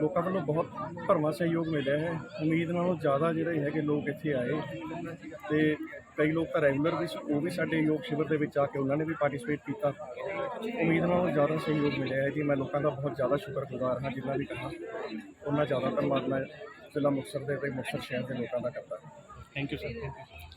ਲੋਕਾਂ ਵੱਲੋਂ ਬਹੁਤ ਭਰਵਾਂ ਸਹਿਯੋਗ ਮਿਲਿਆ ਹੈ। ਉਮੀਦ ਨਾਲੋਂ ਜ਼ਿਆਦਾ ਜਿਹੜੇ ਹੈਗੇ ਲੋਕ ਇੱਥੇ ਆਏ ਤੇ ਕਈ ਲੋਕ ਤਾਂ ਰੈਗੂਲਰ ਵੀ ਸੀ, ਉਹ ਵੀ ਸਾਡੇ ਯੋਗ ਸ਼ਿਵਰ ਦੇ ਵਿੱਚ ਆ ਕੇ ਉਹਨਾਂ ਨੇ ਵੀ ਪਾਰਟਿਸਿਪੇਟ ਕੀਤਾ। ਉਮੀਦ ਨਾਲੋਂ ਜ਼ਿਆਦਾ ਸਹਿਯੋਗ ਮਿਲਿਆ ਹੈ ਜੀ। ਮੈਂ ਲੋਕਾਂ ਦਾ ਬਹੁਤ ਜ਼ਿਆਦਾ ਸ਼ੁਕਰਗੁਜ਼ਾਰ ਹਾਂ ਜਿੰਨਾ ਵੀ ਕਹਾ। ਉਹਨਾਂ ਜ਼ਿਆਦਾ ਧੰਨਵਾਦ ਮੈਂ ਜ਼ਿਲ੍ਹਾ ਮੁਕਤਸਰ ਦੇ ਤੇ ਮੁਕਤਸਰ ਸ਼ਹਿਰ ਦੇ ਲੋਕਾਂ ਦਾ ਕਰਦਾ। Thank you sir